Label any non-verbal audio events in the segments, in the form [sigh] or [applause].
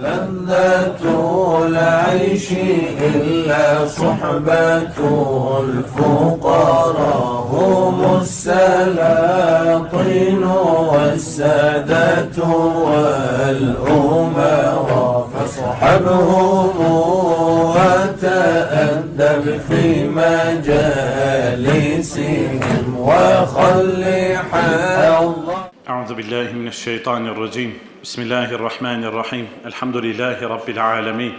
لذة العيش إلا صحبة الفقراء هم السلاطين والسادة والأمراء فاصحبهم وتأدب في مجالسهم وخل حظ أعوذ بالله من الشيطان الرجيم. بسم الله الرحمن الرحيم. الحمد لله رب العالمين.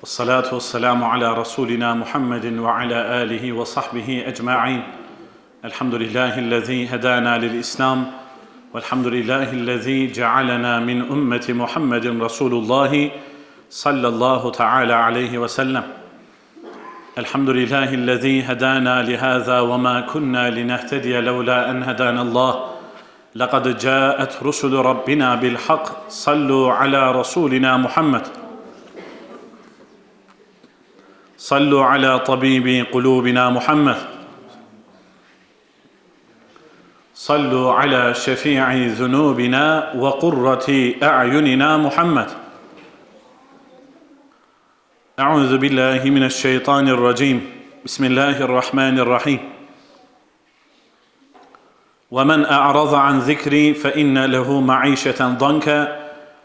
والصلاة والسلام على رسولنا محمد وعلى آله وصحبه أجمعين. الحمد لله الذي هدانا للإسلام. والحمد لله الذي جعلنا من أمة محمد رسول الله صلى الله تعالى عليه وسلم. الحمد لله الذي هدانا لهذا وما كنا لنهتدي لولا أن هدانا الله. لقد جاءت رسل ربنا بالحق صلوا على رسولنا محمد. صلوا على طبيب قلوبنا محمد. صلوا على شفيع ذنوبنا وقرة أعيننا محمد. أعوذ بالله من الشيطان الرجيم. بسم الله الرحمن الرحيم. ومن أعرض عن ذكري فإن له معيشة ضنكا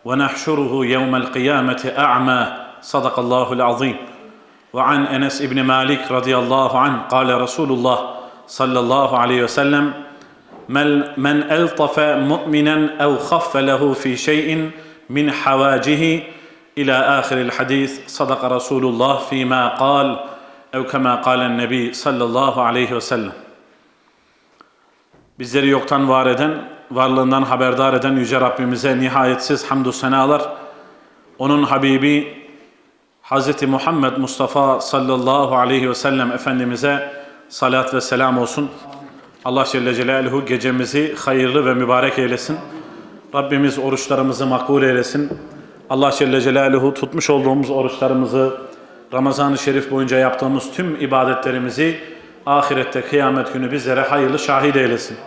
ونحشره يوم القيامة أعمى. صدق الله العظيم. وعن أنس بن مالك رضي الله عنه قال رسول الله صلى الله عليه وسلم من ألطف مؤمنا أو خف له في شيء من حواجه إلى آخر الحديث صدق رسول الله فيما قال أو كما قال النبي صلى الله عليه وسلم. Bizleri yoktan var eden, varlığından haberdar eden Yüce Rabbimize nihayetsiz hamdü senalar. Onun Habibi Hz. Muhammed Mustafa sallallahu aleyhi ve sellem Efendimiz'e salat ve selam olsun. Allah Celle Celaluhu gecemizi hayırlı ve mübarek eylesin. Rabbimiz oruçlarımızı makbul eylesin. Allah Celle Celaluhu tutmuş olduğumuz oruçlarımızı, Ramazan-ı Şerif boyunca yaptığımız tüm ibadetlerimizi ahirette kıyamet günü bizlere hayırlı şahit eylesin.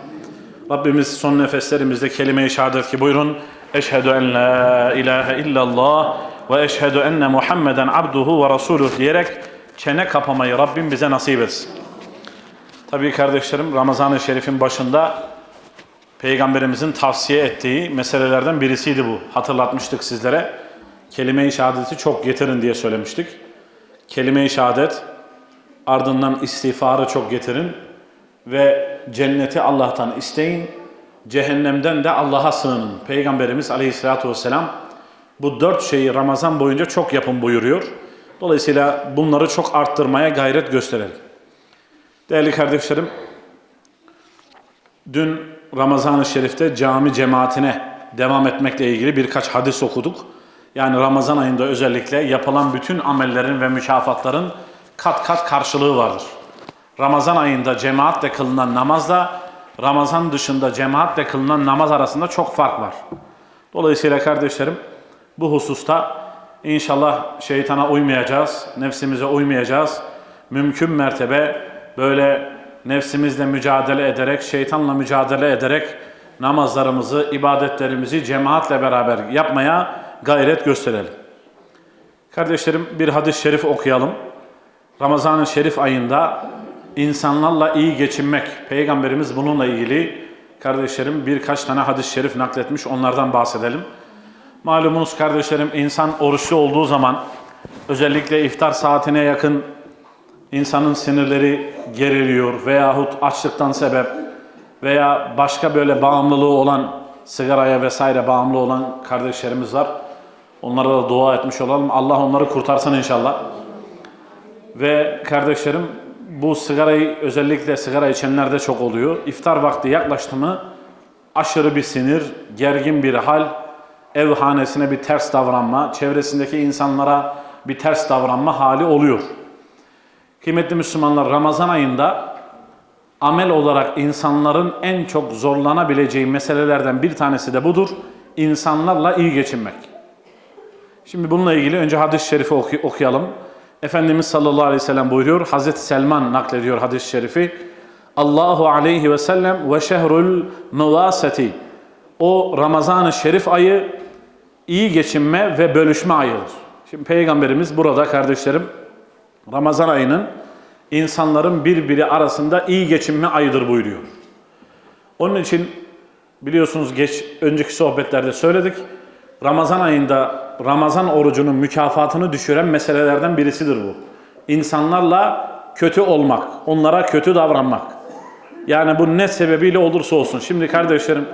Rabbimiz son nefeslerimizde kelime-i şehadet ki buyurun. Eşhedü en la ilahe illallah ve eşhedü enne Muhammeden abduhu ve rasuluh diyerek çene kapamayı Rabbim bize nasip etsin. Tabii kardeşlerim Ramazan-ı Şerif'in başında Peygamberimizin tavsiye ettiği meselelerden birisiydi bu. Hatırlatmıştık sizlere. Kelime-i şehadeti çok getirin diye söylemiştik. Kelime-i şehadet ardından istiğfarı çok getirin ve cenneti Allah'tan isteyin, cehennemden de Allah'a sığının. Peygamberimiz aleyhissalatü vesselam bu dört şeyi Ramazan boyunca çok yapın buyuruyor. Dolayısıyla bunları çok arttırmaya gayret gösterelim. Değerli kardeşlerim, dün Ramazan-ı Şerif'te cami cemaatine devam etmekle ilgili birkaç hadis okuduk. Yani Ramazan ayında özellikle yapılan bütün amellerin ve mükafatların kat kat karşılığı vardır. Ramazan ayında cemaatle kılınan namazla Ramazan dışında cemaatle kılınan namaz arasında çok fark var. Dolayısıyla kardeşlerim bu hususta inşallah şeytana uymayacağız, nefsimize uymayacağız. Mümkün mertebe böyle nefsimizle mücadele ederek, şeytanla mücadele ederek namazlarımızı, ibadetlerimizi cemaatle beraber yapmaya gayret gösterelim. Kardeşlerim bir hadis-i şerif okuyalım. Ramazan-ı Şerif ayında insanlarla iyi geçinmek. Peygamberimiz bununla ilgili kardeşlerim birkaç tane hadis-i şerif nakletmiş. Onlardan bahsedelim. Malumunuz kardeşlerim insan oruçlu olduğu zaman özellikle iftar saatine yakın insanın sinirleri geriliyor veyahut açlıktan sebep veya başka böyle bağımlılığı olan sigaraya vesaire bağımlı olan kardeşlerimiz var. Onlara da dua etmiş olalım. Allah onları kurtarsın inşallah. Ve kardeşlerim bu sigarayı özellikle sigara içenlerde çok oluyor. İftar vakti yaklaştı mı aşırı bir sinir, gergin bir hal, ev hanesine bir ters davranma, çevresindeki insanlara bir ters davranma hali oluyor. Kıymetli Müslümanlar Ramazan ayında amel olarak insanların en çok zorlanabileceği meselelerden bir tanesi de budur. İnsanlarla iyi geçinmek. Şimdi bununla ilgili önce hadis-i şerifi oku- okuyalım. Efendimiz sallallahu aleyhi ve sellem buyuruyor. Hazreti Selman naklediyor hadis-i şerifi. Allahu aleyhi ve sellem ve şehrul nuvaseti. O Ramazan-ı Şerif ayı iyi geçinme ve bölüşme ayıdır. Şimdi Peygamberimiz burada kardeşlerim Ramazan ayının insanların birbiri arasında iyi geçinme ayıdır buyuruyor. Onun için biliyorsunuz geç önceki sohbetlerde söyledik. Ramazan ayında Ramazan orucunun mükafatını düşüren meselelerden birisidir bu. İnsanlarla kötü olmak, onlara kötü davranmak. Yani bu ne sebebiyle olursa olsun. Şimdi kardeşlerim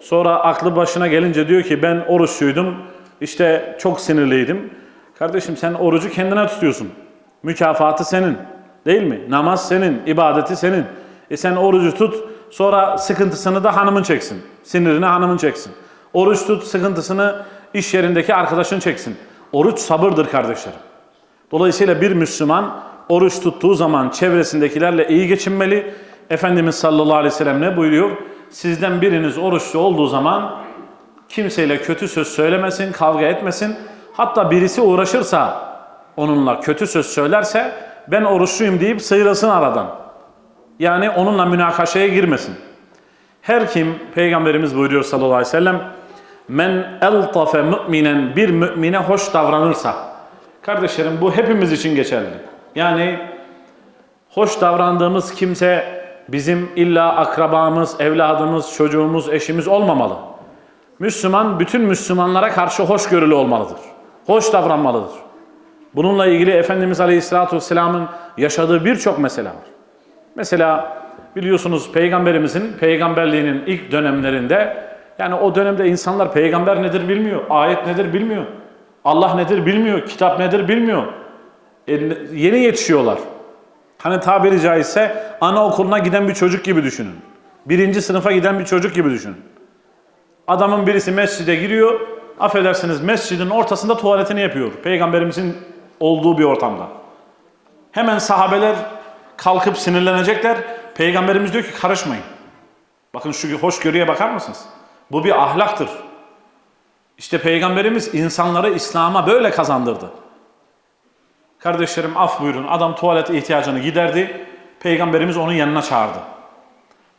sonra aklı başına gelince diyor ki ben oruçluydum. işte çok sinirliydim. Kardeşim sen orucu kendine tutuyorsun. Mükafatı senin. Değil mi? Namaz senin, ibadeti senin. E sen orucu tut, sonra sıkıntısını da hanımın çeksin. Sinirini hanımın çeksin. Oruç tut, sıkıntısını iş yerindeki arkadaşın çeksin. Oruç sabırdır kardeşlerim. Dolayısıyla bir Müslüman oruç tuttuğu zaman çevresindekilerle iyi geçinmeli. Efendimiz sallallahu aleyhi ve sellem ne buyuruyor? Sizden biriniz oruçlu olduğu zaman kimseyle kötü söz söylemesin, kavga etmesin. Hatta birisi uğraşırsa onunla kötü söz söylerse ben oruçluyum deyip sıyrılsın aradan. Yani onunla münakaşaya girmesin. Her kim Peygamberimiz buyuruyor sallallahu aleyhi ve sellem men eltafe müminen bir mümine hoş davranırsa kardeşlerim bu hepimiz için geçerli. Yani hoş davrandığımız kimse bizim illa akrabamız, evladımız, çocuğumuz, eşimiz olmamalı. Müslüman bütün Müslümanlara karşı hoşgörülü olmalıdır. Hoş davranmalıdır. Bununla ilgili Efendimiz Aleyhisselatü Vesselam'ın yaşadığı birçok mesele var. Mesela biliyorsunuz Peygamberimizin peygamberliğinin ilk dönemlerinde yani o dönemde insanlar peygamber nedir bilmiyor, ayet nedir bilmiyor, Allah nedir bilmiyor, kitap nedir bilmiyor. E, yeni yetişiyorlar. Hani tabiri caizse anaokuluna giden bir çocuk gibi düşünün. Birinci sınıfa giden bir çocuk gibi düşünün. Adamın birisi mescide giriyor, affedersiniz mescidin ortasında tuvaletini yapıyor. Peygamberimizin olduğu bir ortamda. Hemen sahabeler kalkıp sinirlenecekler. Peygamberimiz diyor ki karışmayın. Bakın şu hoşgörüye bakar mısınız? Bu bir ahlaktır. İşte Peygamberimiz insanları İslam'a böyle kazandırdı. Kardeşlerim af buyurun. Adam tuvalete ihtiyacını giderdi. Peygamberimiz onun yanına çağırdı.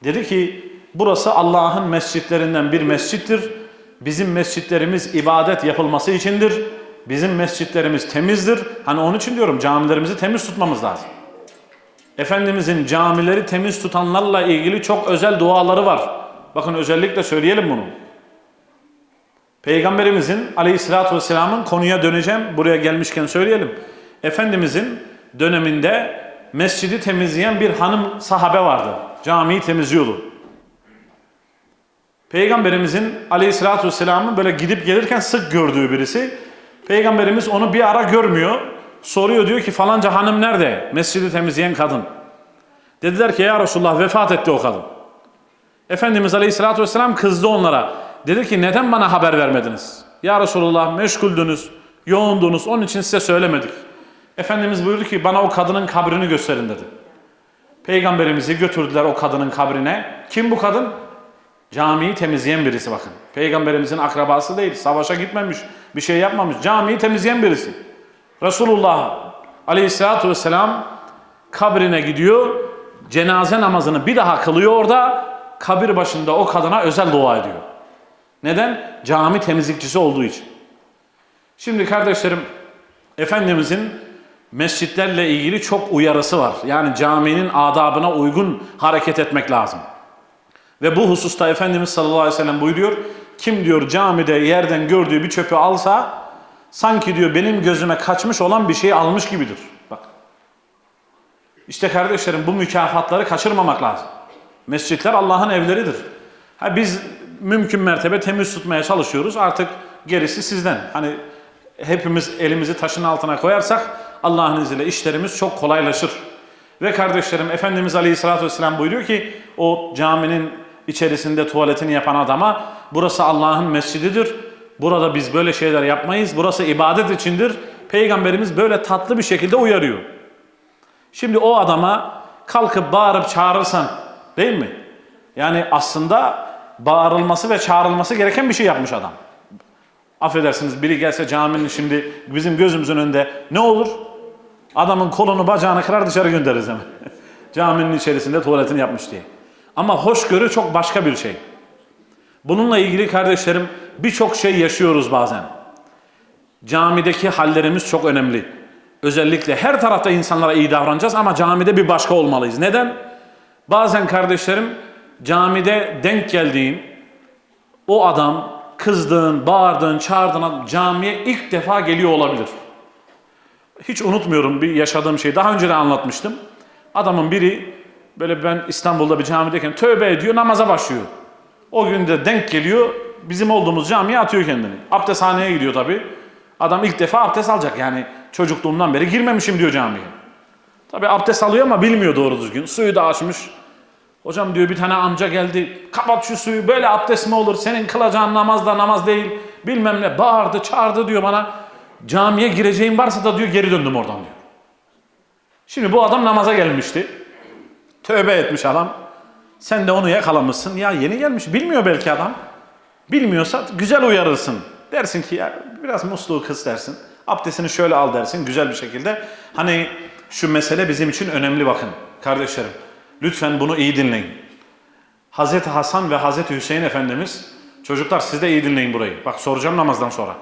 Dedi ki burası Allah'ın mescitlerinden bir mescittir. Bizim mescitlerimiz ibadet yapılması içindir. Bizim mescitlerimiz temizdir. Hani onun için diyorum camilerimizi temiz tutmamız lazım. Efendimizin camileri temiz tutanlarla ilgili çok özel duaları var. Bakın özellikle söyleyelim bunu. Peygamberimizin aleyhissalatü vesselamın konuya döneceğim. Buraya gelmişken söyleyelim. Efendimizin döneminde mescidi temizleyen bir hanım sahabe vardı. Camiyi temizliyordu. Peygamberimizin aleyhissalatü vesselamın böyle gidip gelirken sık gördüğü birisi. Peygamberimiz onu bir ara görmüyor. Soruyor diyor ki falanca hanım nerede? Mescidi temizleyen kadın. Dediler ki ya Resulullah vefat etti o kadın. Efendimiz aleyhissalatü vesselam kızdı onlara. Dedi ki neden bana haber vermediniz? Ya Resulullah meşguldünüz, yoğundunuz onun için size söylemedik. Efendimiz buyurdu ki bana o kadının kabrini gösterin dedi. Peygamberimizi götürdüler o kadının kabrine. Kim bu kadın? Camiyi temizleyen birisi bakın. Peygamberimizin akrabası değil, savaşa gitmemiş, bir şey yapmamış. Camiyi temizleyen birisi. Resulullah aleyhissalatü vesselam kabrine gidiyor, cenaze namazını bir daha kılıyor orada, kabir başında o kadına özel dua ediyor. Neden? Cami temizlikçisi olduğu için. Şimdi kardeşlerim, Efendimizin mescitlerle ilgili çok uyarısı var. Yani caminin adabına uygun hareket etmek lazım. Ve bu hususta Efendimiz sallallahu aleyhi ve sellem buyuruyor. Kim diyor camide yerden gördüğü bir çöpü alsa sanki diyor benim gözüme kaçmış olan bir şeyi almış gibidir. Bak. İşte kardeşlerim bu mükafatları kaçırmamak lazım. Mescitler Allah'ın evleridir. Ha biz mümkün mertebe temiz tutmaya çalışıyoruz. Artık gerisi sizden. Hani hepimiz elimizi taşın altına koyarsak Allah'ın izniyle işlerimiz çok kolaylaşır. Ve kardeşlerim Efendimiz Aleyhisselatü Vesselam buyuruyor ki o caminin içerisinde tuvaletini yapan adama burası Allah'ın mescididir. Burada biz böyle şeyler yapmayız. Burası ibadet içindir. Peygamberimiz böyle tatlı bir şekilde uyarıyor. Şimdi o adama kalkıp bağırıp çağırırsan değil mi? Yani aslında bağırılması ve çağrılması gereken bir şey yapmış adam. Affedersiniz biri gelse caminin şimdi bizim gözümüzün önünde ne olur? Adamın kolunu bacağını kırar dışarı göndeririz hemen. [laughs] caminin içerisinde tuvaletini yapmış diye. Ama hoşgörü çok başka bir şey. Bununla ilgili kardeşlerim birçok şey yaşıyoruz bazen. Camideki hallerimiz çok önemli. Özellikle her tarafta insanlara iyi davranacağız ama camide bir başka olmalıyız. Neden? Bazen kardeşlerim camide denk geldiğin o adam kızdığın, bağırdığın, çağırdığın adam camiye ilk defa geliyor olabilir. Hiç unutmuyorum bir yaşadığım şeyi. Daha önce de anlatmıştım. Adamın biri böyle ben İstanbul'da bir camideyken tövbe ediyor, namaza başlıyor. O gün de denk geliyor, bizim olduğumuz camiye atıyor kendini. Abdesthaneye gidiyor tabii. Adam ilk defa abdest alacak yani çocukluğumdan beri girmemişim diyor camiye. Tabii abdest alıyor ama bilmiyor doğru düzgün. Suyu da açmış. Hocam diyor bir tane amca geldi. Kapat şu suyu böyle abdest mi olur? Senin kılacağın namaz da namaz değil. Bilmem ne bağırdı çağırdı diyor bana. Camiye gireceğim varsa da diyor geri döndüm oradan diyor. Şimdi bu adam namaza gelmişti. Tövbe etmiş adam. Sen de onu yakalamışsın. Ya yeni gelmiş. Bilmiyor belki adam. Bilmiyorsa güzel uyarırsın. Dersin ki ya biraz musluğu kıs dersin. Abdestini şöyle al dersin güzel bir şekilde. Hani şu mesele bizim için önemli bakın kardeşlerim. Lütfen bunu iyi dinleyin. Hazreti Hasan ve Hazreti Hüseyin Efendimiz çocuklar siz de iyi dinleyin burayı. Bak soracağım namazdan sonra.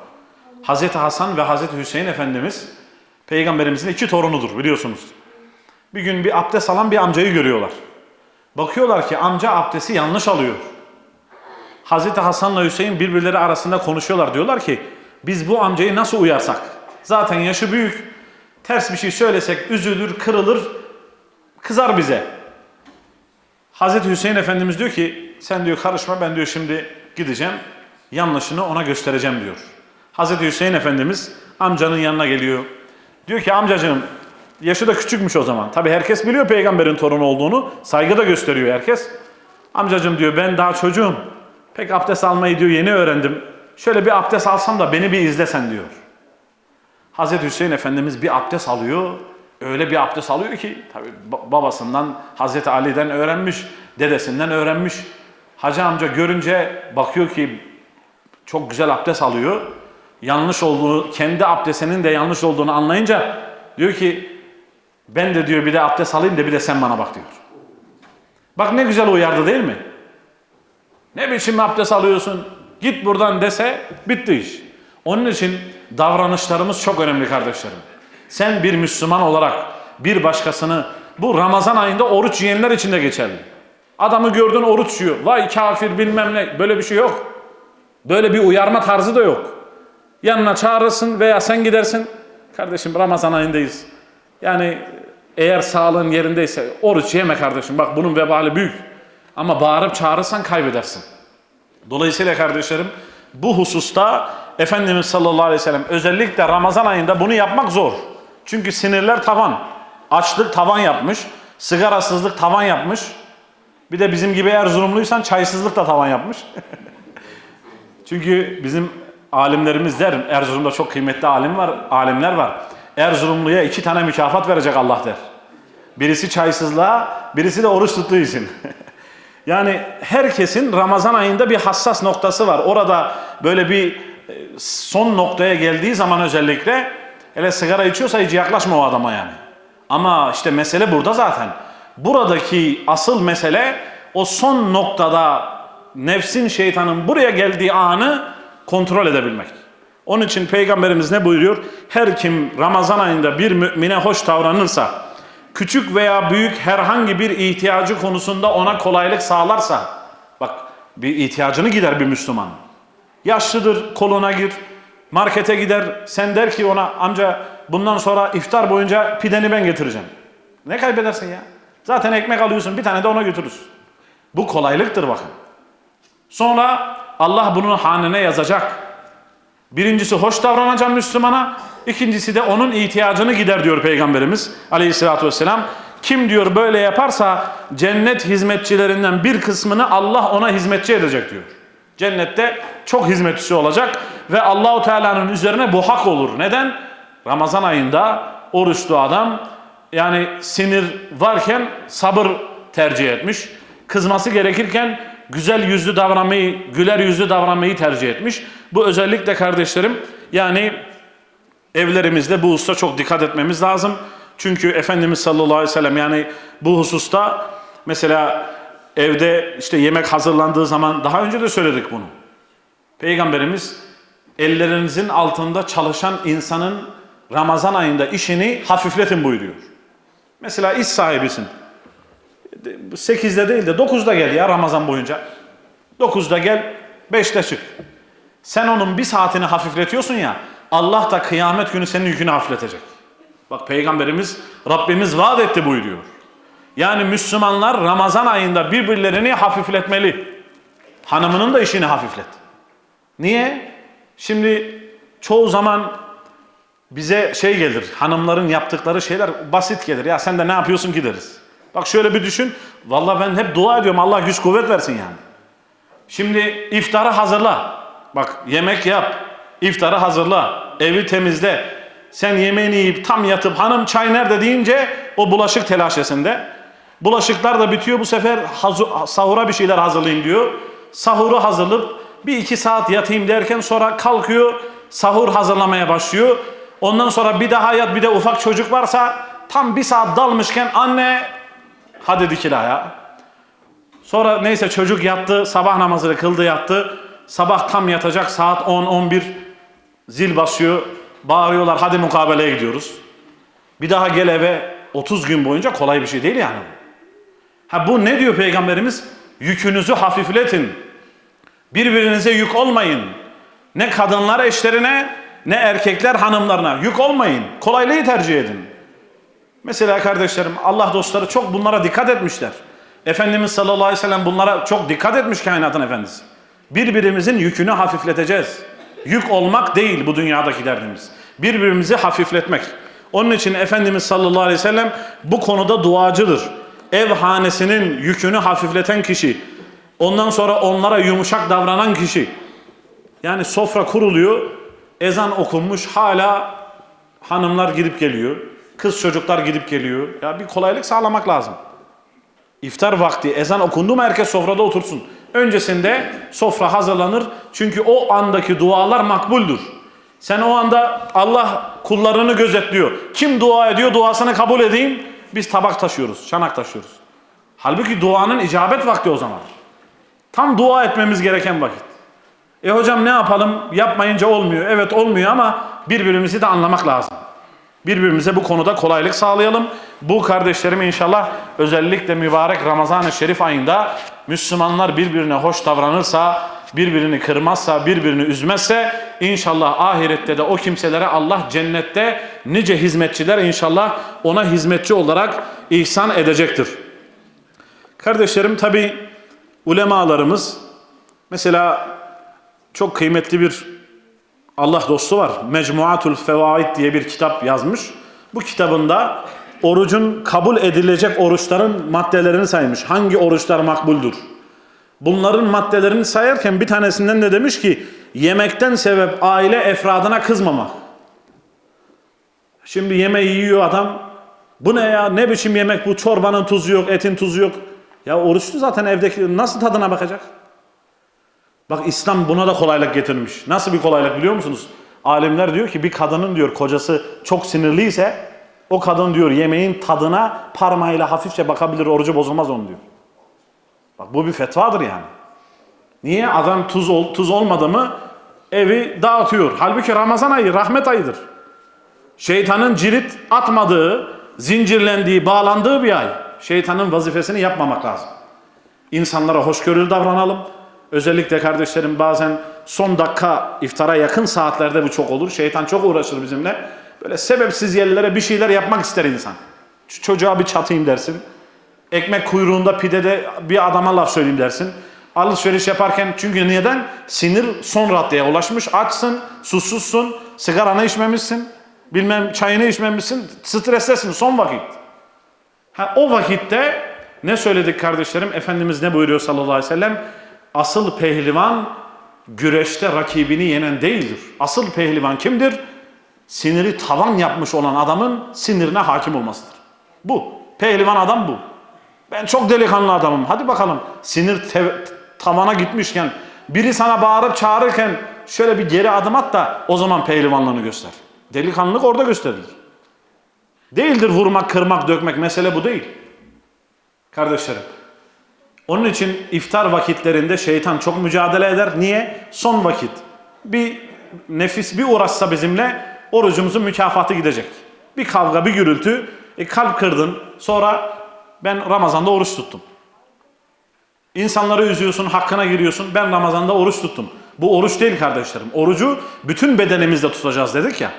Hazreti Hasan ve Hazreti Hüseyin Efendimiz peygamberimizin iki torunudur biliyorsunuz. Bir gün bir abdest alan bir amcayı görüyorlar. Bakıyorlar ki amca abdesti yanlış alıyor. Hazreti Hasan'la Hüseyin birbirleri arasında konuşuyorlar. Diyorlar ki biz bu amcayı nasıl uyarsak? Zaten yaşı büyük. Ters bir şey söylesek üzülür, kırılır, kızar bize. Hazreti Hüseyin Efendimiz diyor ki sen diyor karışma ben diyor şimdi gideceğim yanlışını ona göstereceğim diyor. Hazreti Hüseyin Efendimiz amcanın yanına geliyor. Diyor ki amcacığım yaşı da küçükmüş o zaman. Tabi herkes biliyor peygamberin torunu olduğunu. Saygı da gösteriyor herkes. Amcacığım diyor ben daha çocuğum. Pek abdest almayı diyor yeni öğrendim. Şöyle bir abdest alsam da beni bir izlesen diyor. Hazreti Hüseyin Efendimiz bir abdest alıyor. Öyle bir abdest alıyor ki tabi babasından Hazreti Ali'den öğrenmiş, dedesinden öğrenmiş. Hacı amca görünce bakıyor ki çok güzel abdest alıyor. Yanlış olduğunu, kendi abdestinin de yanlış olduğunu anlayınca diyor ki ben de diyor bir de abdest alayım da bir de sen bana bak diyor. Bak ne güzel uyardı değil mi? Ne biçim abdest alıyorsun? Git buradan dese bitti iş. Onun için davranışlarımız çok önemli kardeşlerim. Sen bir Müslüman olarak bir başkasını bu Ramazan ayında oruç yiyenler için de geçerli. Adamı gördün oruç yiyor. Vay kafir bilmem ne. Böyle bir şey yok. Böyle bir uyarma tarzı da yok. Yanına çağırırsın veya sen gidersin. Kardeşim Ramazan ayındayız. Yani eğer sağlığın yerindeyse oruç yeme kardeşim. Bak bunun vebali büyük. Ama bağırıp çağırırsan kaybedersin. Dolayısıyla kardeşlerim bu hususta Efendimiz sallallahu aleyhi ve sellem özellikle Ramazan ayında bunu yapmak zor. Çünkü sinirler tavan. Açlık tavan yapmış. Sigarasızlık tavan yapmış. Bir de bizim gibi Erzurumluysan çaysızlık da tavan yapmış. [laughs] Çünkü bizim alimlerimiz der, Erzurum'da çok kıymetli alim var, alimler var. Erzurumluya iki tane mükafat verecek Allah der. Birisi çaysızlığa, birisi de oruç tuttuğu için. [laughs] yani herkesin Ramazan ayında bir hassas noktası var. Orada böyle bir son noktaya geldiği zaman özellikle hele sigara içiyorsa hiç yaklaşma o adama yani. Ama işte mesele burada zaten. Buradaki asıl mesele o son noktada nefsin şeytanın buraya geldiği anı kontrol edebilmek. Onun için Peygamberimiz ne buyuruyor? Her kim Ramazan ayında bir mümine hoş davranırsa, küçük veya büyük herhangi bir ihtiyacı konusunda ona kolaylık sağlarsa, bak bir ihtiyacını gider bir Müslüman. Yaşlıdır, koluna gir, markete gider, sen der ki ona amca bundan sonra iftar boyunca pideni ben getireceğim. Ne kaybedersin ya? Zaten ekmek alıyorsun, bir tane de ona götürürsün. Bu kolaylıktır bakın. Sonra Allah bunun hanene yazacak. Birincisi hoş davranacağım Müslümana. ikincisi de onun ihtiyacını gider diyor Peygamberimiz aleyhissalatü vesselam. Kim diyor böyle yaparsa cennet hizmetçilerinden bir kısmını Allah ona hizmetçi edecek diyor. Cennette çok hizmetçisi olacak ve Allahu Teala'nın üzerine bu hak olur. Neden? Ramazan ayında oruçlu adam yani sinir varken sabır tercih etmiş. Kızması gerekirken güzel yüzlü davranmayı, güler yüzlü davranmayı tercih etmiş. Bu özellikle kardeşlerim yani evlerimizde bu hususta çok dikkat etmemiz lazım. Çünkü Efendimiz sallallahu aleyhi ve sellem yani bu hususta mesela evde işte yemek hazırlandığı zaman daha önce de söyledik bunu. Peygamberimiz ellerinizin altında çalışan insanın Ramazan ayında işini hafifletin buyuruyor. Mesela iş sahibisin. 8'de değil de 9'da gel ya Ramazan boyunca. 9'da gel, 5'te çık. Sen onun bir saatini hafifletiyorsun ya, Allah da kıyamet günü senin yükünü hafifletecek. Bak Peygamberimiz, Rabbimiz vaat etti buyuruyor. Yani Müslümanlar Ramazan ayında birbirlerini hafifletmeli. Hanımının da işini hafiflet. Niye? Şimdi çoğu zaman bize şey gelir, hanımların yaptıkları şeyler basit gelir. Ya sen de ne yapıyorsun ki deriz. Bak şöyle bir düşün. Vallahi ben hep dua ediyorum Allah güç kuvvet versin yani. Şimdi iftarı hazırla. Bak yemek yap. İftarı hazırla. Evi temizle. Sen yemeğini yiyip tam yatıp hanım çay nerede deyince o bulaşık telaşesinde. Bulaşıklar da bitiyor bu sefer sahura bir şeyler hazırlayayım diyor. Sahuru hazırlayıp bir iki saat yatayım derken sonra kalkıyor sahur hazırlamaya başlıyor. Ondan sonra bir daha yat bir de ufak çocuk varsa tam bir saat dalmışken anne hadi dikil ayağa. Sonra neyse çocuk yattı, sabah namazını kıldı yattı. Sabah tam yatacak saat 10-11 zil basıyor. Bağırıyorlar hadi mukabeleye gidiyoruz. Bir daha gel eve 30 gün boyunca kolay bir şey değil yani. Ha bu ne diyor peygamberimiz? Yükünüzü hafifletin. Birbirinize yük olmayın. Ne kadınlar eşlerine ne erkekler hanımlarına yük olmayın. Kolaylığı tercih edin. Mesela kardeşlerim Allah dostları çok bunlara dikkat etmişler. Efendimiz sallallahu aleyhi ve sellem bunlara çok dikkat etmiş kainatın efendisi. Birbirimizin yükünü hafifleteceğiz. Yük olmak değil bu dünyadaki derdimiz. Birbirimizi hafifletmek. Onun için Efendimiz sallallahu aleyhi ve sellem bu konuda duacıdır. Ev hanesinin yükünü hafifleten kişi. Ondan sonra onlara yumuşak davranan kişi. Yani sofra kuruluyor, ezan okunmuş hala hanımlar gidip geliyor. Kız çocuklar gidip geliyor. Ya bir kolaylık sağlamak lazım. İftar vakti ezan okundu mu herkes sofrada otursun. Öncesinde sofra hazırlanır. Çünkü o andaki dualar makbuldür. Sen o anda Allah kullarını gözetliyor. Kim dua ediyor duasını kabul edeyim. Biz tabak taşıyoruz, çanak taşıyoruz. Halbuki duanın icabet vakti o zaman. Tam dua etmemiz gereken vakit. E hocam ne yapalım? Yapmayınca olmuyor. Evet olmuyor ama birbirimizi de anlamak lazım. Birbirimize bu konuda kolaylık sağlayalım. Bu kardeşlerim inşallah özellikle mübarek Ramazan-ı Şerif ayında Müslümanlar birbirine hoş davranırsa, birbirini kırmazsa, birbirini üzmezse inşallah ahirette de o kimselere Allah cennette nice hizmetçiler inşallah ona hizmetçi olarak ihsan edecektir. Kardeşlerim tabi ulemalarımız mesela çok kıymetli bir Allah dostu var. Mecmuatul Fevaid diye bir kitap yazmış. Bu kitabında orucun kabul edilecek oruçların maddelerini saymış. Hangi oruçlar makbuldür? Bunların maddelerini sayarken bir tanesinden de demiş ki yemekten sebep aile efradına kızmamak. Şimdi yemeği yiyor adam. Bu ne ya? Ne biçim yemek bu? Çorbanın tuzu yok, etin tuzu yok. Ya oruçlu zaten evdeki nasıl tadına bakacak? Bak İslam buna da kolaylık getirmiş. Nasıl bir kolaylık biliyor musunuz? Alimler diyor ki bir kadının diyor kocası çok sinirliyse o kadın diyor yemeğin tadına parmağıyla hafifçe bakabilir orucu bozulmaz onun diyor. Bak bu bir fetvadır yani. Niye? Adam tuz, ol, tuz olmadı mı evi dağıtıyor. Halbuki Ramazan ayı rahmet ayıdır. Şeytanın cirit atmadığı, zincirlendiği, bağlandığı bir ay. Şeytanın vazifesini yapmamak lazım. İnsanlara hoşgörülü davranalım. Özellikle kardeşlerim bazen son dakika iftara yakın saatlerde bu çok olur. Şeytan çok uğraşır bizimle. Böyle sebepsiz yerlere bir şeyler yapmak ister insan. Çocuğa bir çatayım dersin. Ekmek kuyruğunda pidede bir adama laf söyleyeyim dersin. Alışveriş yaparken çünkü neden? Sinir son raddeye ulaşmış. Açsın, susuzsun, sigaranı içmemişsin, bilmem çayını içmemişsin, streslesin son vakit. Ha, o vakitte ne söyledik kardeşlerim? Efendimiz ne buyuruyor sallallahu aleyhi ve sellem? Asıl pehlivan güreşte rakibini yenen değildir. Asıl pehlivan kimdir? Siniri tavan yapmış olan adamın sinirine hakim olmasıdır. Bu. Pehlivan adam bu. Ben çok delikanlı adamım. Hadi bakalım. Sinir tavana gitmişken biri sana bağırıp çağırırken şöyle bir geri adım at da o zaman pehlivanlığını göster. Delikanlılık orada gösterilir. Değildir vurmak, kırmak, dökmek. Mesele bu değil. Kardeşlerim. Onun için iftar vakitlerinde şeytan çok mücadele eder. Niye? Son vakit. Bir nefis bir uğraşsa bizimle orucumuzun mükafatı gidecek. Bir kavga, bir gürültü. E, kalp kırdın. Sonra ben Ramazan'da oruç tuttum. İnsanları üzüyorsun, hakkına giriyorsun. Ben Ramazan'da oruç tuttum. Bu oruç değil kardeşlerim. Orucu bütün bedenimizle tutacağız dedik ya.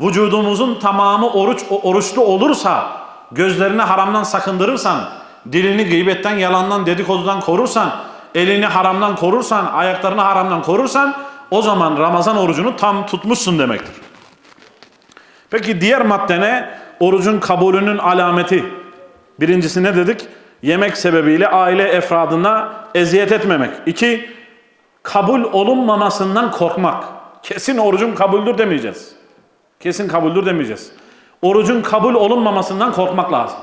Vücudumuzun tamamı oruç oruçlu olursa, gözlerini haramdan sakındırırsan, dilini gıybetten, yalandan, dedikodudan korursan, elini haramdan korursan, ayaklarını haramdan korursan, o zaman Ramazan orucunu tam tutmuşsun demektir. Peki diğer madde ne? Orucun kabulünün alameti. Birincisi ne dedik? Yemek sebebiyle aile efradına eziyet etmemek. İki, kabul olunmamasından korkmak. Kesin orucun kabuldür demeyeceğiz. Kesin kabuldür demeyeceğiz. Orucun kabul olunmamasından korkmak lazım.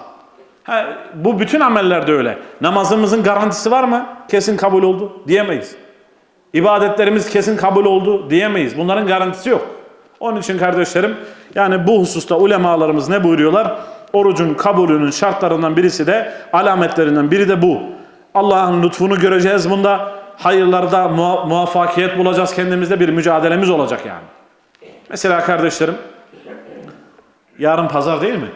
Ha, bu bütün amellerde öyle. Namazımızın garantisi var mı? Kesin kabul oldu diyemeyiz. İbadetlerimiz kesin kabul oldu diyemeyiz. Bunların garantisi yok. Onun için kardeşlerim yani bu hususta ulemalarımız ne buyuruyorlar? Orucun kabulünün şartlarından birisi de alametlerinden biri de bu. Allah'ın lütfunu göreceğiz bunda. Hayırlarda muha- muvaffakiyet bulacağız kendimizde bir mücadelemiz olacak yani. Mesela kardeşlerim yarın pazar değil mi?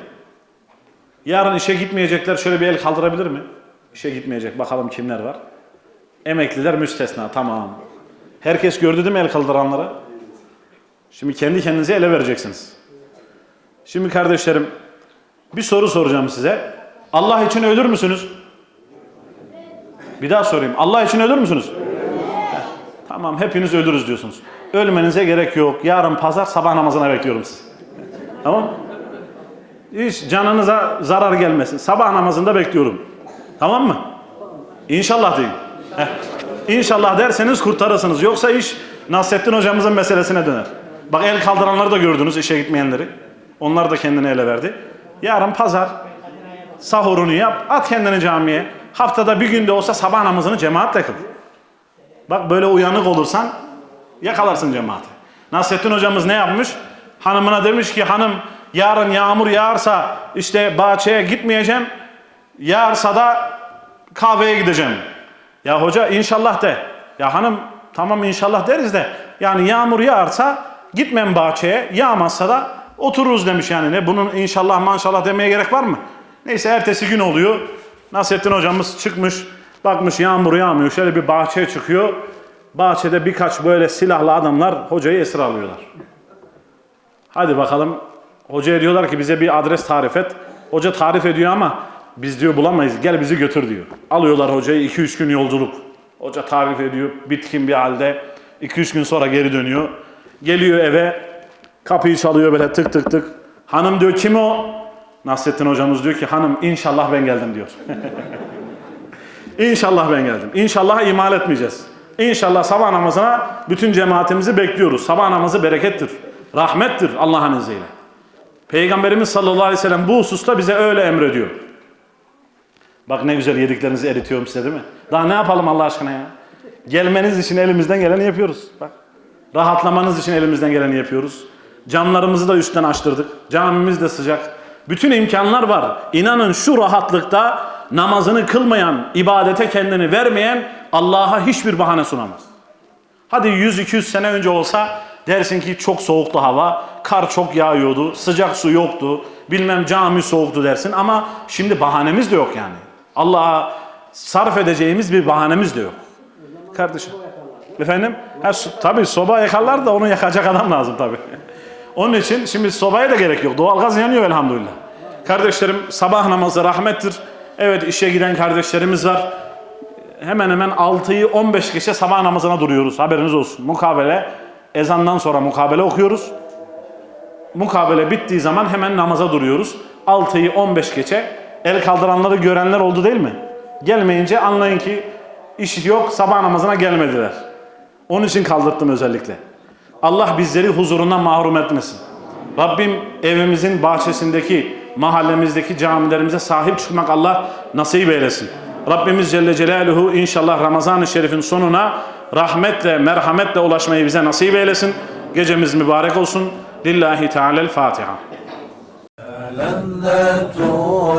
Yarın işe gitmeyecekler şöyle bir el kaldırabilir mi? İşe gitmeyecek bakalım kimler var? Emekliler müstesna tamam. Herkes gördü değil mi el kaldıranları? Şimdi kendi kendinize ele vereceksiniz. Şimdi kardeşlerim bir soru soracağım size. Allah için ölür müsünüz? Bir daha sorayım. Allah için ölür müsünüz? Tamam hepiniz ölürüz diyorsunuz. Ölmenize gerek yok. Yarın pazar sabah namazına bekliyorum sizi. Tamam Hiç canınıza zarar gelmesin. Sabah namazında bekliyorum. Tamam mı? İnşallah deyin. İnşallah derseniz kurtarırsınız. Yoksa iş Nasrettin hocamızın meselesine döner. Bak el kaldıranları da gördünüz işe gitmeyenleri. Onlar da kendini ele verdi. Yarın pazar sahurunu yap, at kendini camiye. Haftada bir günde olsa sabah namazını cemaatle kıl. Bak böyle uyanık olursan yakalarsın cemaati. Nasrettin hocamız ne yapmış? Hanımına demiş ki hanım yarın yağmur yağarsa işte bahçeye gitmeyeceğim. Yağarsa da kahveye gideceğim. Ya hoca inşallah de. Ya hanım tamam inşallah deriz de. Yani yağmur yağarsa gitmem bahçeye. Yağmazsa da otururuz demiş yani. Ne bunun inşallah manşallah demeye gerek var mı? Neyse ertesi gün oluyor. Nasrettin hocamız çıkmış. Bakmış yağmur yağmıyor. Şöyle bir bahçeye çıkıyor. Bahçede birkaç böyle silahlı adamlar hocayı esir alıyorlar. Hadi bakalım. Hocaya diyorlar ki bize bir adres tarif et. Hoca tarif ediyor ama biz diyor bulamayız. Gel bizi götür diyor. Alıyorlar hocayı 2-3 gün yolculuk. Hoca tarif ediyor. Bitkin bir halde. 2-3 gün sonra geri dönüyor. Geliyor eve. Kapıyı çalıyor böyle tık tık tık. Hanım diyor kim o? Nasrettin hocamız diyor ki hanım inşallah ben geldim diyor. [laughs] İnşallah ben geldim. İnşallah imal etmeyeceğiz. İnşallah sabah namazına bütün cemaatimizi bekliyoruz. Sabah namazı berekettir. Rahmettir Allah'ın izniyle. Peygamberimiz sallallahu aleyhi ve sellem bu hususta bize öyle emrediyor. Bak ne güzel yediklerinizi eritiyorum size değil mi? Daha ne yapalım Allah aşkına ya? Gelmeniz için elimizden geleni yapıyoruz. Bak. Rahatlamanız için elimizden geleni yapıyoruz. Camlarımızı da üstten açtırdık. Camimiz de sıcak. Bütün imkanlar var. İnanın şu rahatlıkta namazını kılmayan, ibadete kendini vermeyen Allah'a hiçbir bahane sunamaz. Hadi 100-200 sene önce olsa dersin ki çok soğuktu hava, kar çok yağıyordu, sıcak su yoktu, bilmem cami soğuktu dersin ama şimdi bahanemiz de yok yani. Allah'a sarf edeceğimiz bir bahanemiz de yok. Kardeşim. Efendim? Ha, tabii soba yakarlar da onu yakacak adam lazım tabii. Onun için şimdi sobaya da gerek yok. Doğalgaz yanıyor elhamdülillah. Kardeşlerim sabah namazı rahmettir. Evet işe giden kardeşlerimiz var. Hemen hemen 6'yı 15 geçe sabah namazına duruyoruz. Haberiniz olsun. Mukabele ezandan sonra mukabele okuyoruz. Mukabele bittiği zaman hemen namaza duruyoruz. 6'yı 15 geçe el kaldıranları görenler oldu değil mi? Gelmeyince anlayın ki iş yok sabah namazına gelmediler. Onun için kaldırttım özellikle. Allah bizleri huzurundan mahrum etmesin. Rabbim evimizin bahçesindeki, mahallemizdeki camilerimize sahip çıkmak Allah nasip eylesin. Rabbimiz Celle Celaluhu inşallah Ramazan-ı Şerif'in sonuna rahmetle, merhametle ulaşmayı bize nasip eylesin. Gecemiz mübarek olsun. Lillahi Teala'l Fatiha. لذة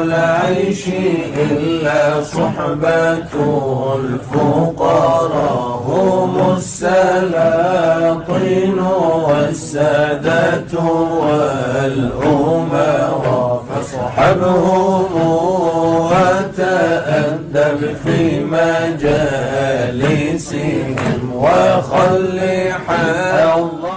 العيش إلا صحبة الفقراء هم السلاطين والسادة والأمراء فاصحبهم وتأدب في مجالسهم وخل الله.